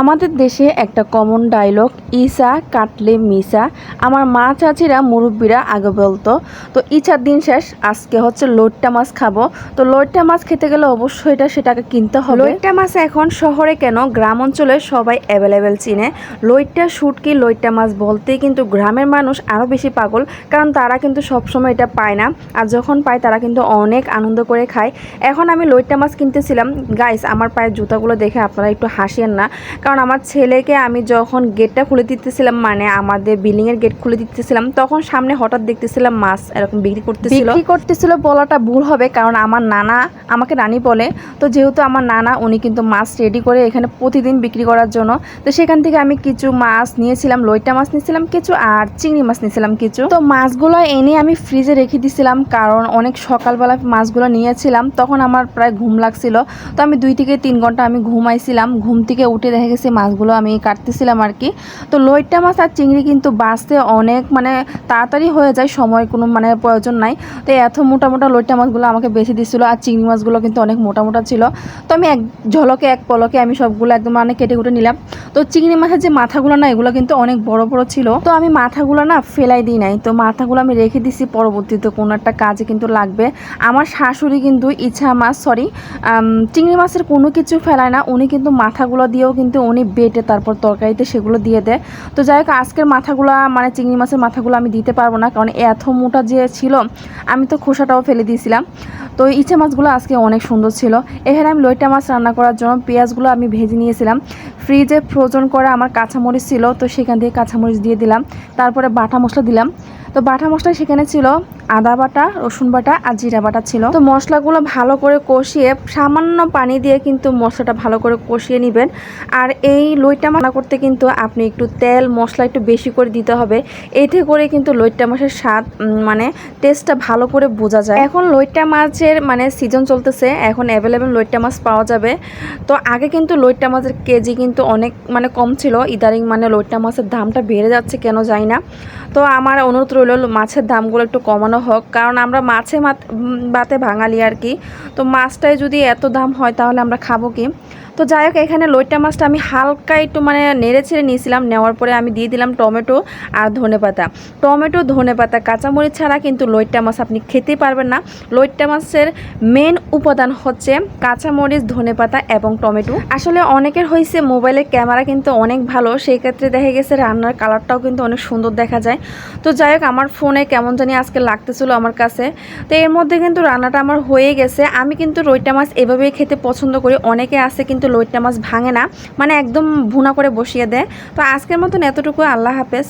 আমাদের দেশে একটা কমন ডায়লগ ইসা কাটলে মিসা। আমার মা চাচিরা মুরব্বীরা আগে বলতো, তো ইচ্ছার দিন শেষ, আজকে হচ্ছে লোট্টা মাছ খাব। তো লোট্টা মাছ খেতে গেলে অবশ্যই এটা সেটাকে কিনতে হবে। লোট্টা মাছ এখন শহরে কেন? গ্রাম অঞ্চলে সবাই অ্যাভেলেবেল চিনে। লইট্টা শুটকি লইট্টা মাছ বলতেই কিন্তু গ্রামের মানুষ আরও বেশি পাগল, কারণ তারা কিন্তু সবসময় এটা পায় না। আর যখন পায়, তারা কিন্তু অনেক আনন্দ করে খায়। এখন আমি লইট্টা মাছ কিনতেছিলাম। গাইস আমার পায়ের জুতাগুলো দেখে আপনারা একটু হাসিয়েন না। কারণ আমার ছেলেকে আমি যখন গেটটা খুলে দিতেছিলাম মানে আমাদের বিল্ডিং এর গেট খুলে দিতেছিলাম, তখন সামনে হঠাৎ দেখতেছিলাম মাছ এরকম বিক্রি করতেছিল। বিক্রি করতেছিল বলাটা ভুল হবে, কারণ আমার নানা, আমাকে নানি বলে। তো যেহেতু আমার নানা, উনি কিন্তু মাছ রেডি করে এখানে প্রতিদিন বিক্রি করার জন্য। তো সেখান থেকে আমি কিছু মাছ নিয়েছিলাম, লইটা মাছ নিয়েছিলাম কিছু আর চিংড়ি মাছ নিয়েছিলাম কিছু। তো মাছগুলো এনে আমি ফ্রিজে রেখে দিছিলাম, কারণ অনেক সকালবেলা মাছগুলো নিয়েছিলাম, তখন আমার প্রায় ঘুম লাগছিল। তো আমি দুই থেকে তিন ঘণ্টা আমি ঘুমাইছিলাম, ঘুম থেকে উঠে দেখা গেছে, মাছগুলো আমি কাটতেছিলাম আর কি তো লইট্টা মাছ আর চিংড়ি কিন্তু বাঁচতে অনেক মানে তাড়াতাড়ি হয়ে যায়, সময় কোনো মানে প্রয়োজন নাই। তো এত মোটা মোটা লইট্টা মাছগুলো আমাকে বেছে দিচ্ছিল আর চিংড়ি মাছগুলো কিন্তু অনেক মোটা মোটা ছিল। তো আমি এক ঝলকে, এক পলকে আমি সবগুলো একদম মানে কেটে কুটে নিলাম। তো চিংড়ি মাছের যে মাথাগুলো না, এগুলো কিন্তু অনেক বড় বড় ছিল। তো আমি মাথাগুলো না ফেলাই দিই নাই। তো মাথাগুলো আমি রেখে দিছি, পরবর্তীতে কোনো একটা কাজে কিন্তু লাগবে। আমার শাশুড়ি কিন্তু ইচ্ছা মাছ সরি চিংড়ি মাছের কোনো কিছু ফেলায় না। উনি কিন্তু মাথাগুলো দিয়েও কিন্তু উনি বেটে তারপর তরকারিতে সেগুলো দিয়ে দেয়। তো যাই হোক, আজকের মাথাগুলো মানে চিংড়ি মাছের মাথাগুলো আমি দিতে পারব না, কারণ এত মোটা যে ছিল, আমি তো খোসাটাও ফেলে দিয়েছিলাম। তো ইচ্ছে মাছগুলো আজকে অনেক সুন্দর ছিল। এখানে আমি লইটা মাছ রান্না করার জন্য পেঁয়াজগুলো আমি ভেজে নিয়েছিলাম। ফ্রিজে ফ্রোজন করা আমার কাঁচামরিচ ছিল, তো সেখান থেকে কাঁচামরিচ দিয়ে দিলাম। তারপরে বাটা মশলা দিলাম। তো বাটা মশলা সেখানে ছিল আদা বাটা, রসুন বাটা আর জিরা বাটা ছিল। তো মশলাগুলো ভালো করে কষিয়ে সামান্য পানি দিয়ে কিন্তু মশলাটা ভালো করে কষিয়ে নেবেন। আর এই লইটা মানা করতে কিন্তু আপনি একটু তেল, মশলা একটু বেশি করে দিতে হবে। এতে করে কিন্তু লইট্টা মাছের স্বাদ মানে টেস্টটা ভালো করে বোঝা যায়। এখন লইট্টা মাছের মানে সিজন চলতেছে, এখন অ্যাভেলেবেল লইট্টা মাছ পাওয়া যাবে। তো আগে কিন্তু লইট্টা মাছের কেজি কিন্তু অনেক মানে কম ছিল। ইদারিং মানে লইট্টা মাছের দামটা বেড়ে যাচ্ছে, কেন যায় না। তো আমার অনুরোধ রইল মাছের দামগুলো একটু কমানো হোক, কারণ আমরা মাছে বাতে বাঙালি আর কি। তো মাছটাই যদি এত দাম হয় তাহলে আমরা খাব কি? তো যাই হোক, এখানে লইট্টা মাছটা আমি হালকা একটু মানে নেড়ে ছেড়ে নিয়েছিলাম, নেওয়ার পরে আমি দিয়ে দিলাম টমেটো আর ধনেপাতা টমেটো ধনেপাতা কাঁচামরিচ ছাড়া কিন্তু লইট্টা মাছ আপনি খেতেই পারবেন না। লইট্টা মাছের মেন উপাদান হচ্ছে কাঁচামরিচ ধনেপাতা এবং টমেটো। আসলে অনেকের হয়েছে মোবাইলের ক্যামেরা কিন্তু অনেক ভালো, সেই ক্ষেত্রে দেখা গেছে রান্নার কালারটাও কিন্তু অনেক সুন্দর দেখা যায়। তো যাই হোক, আমার ফোনে কেমন জানি আজকে লাগতেছিল আমার কাছে। তো এর মধ্যে কিন্তু রান্নাটা আমার হয়ে গেছে। আমি কিন্তু লইট্টা মাছ এভাবেই খেতে পছন্দ করি। অনেকে আছে কিন্তু লইট্টা মাছ ভাঙে না। মানে একদম ভুনা করে বসিয়ে দেয়। তো আজকের মতন এতটুকু আল্লাহ হাফেজ।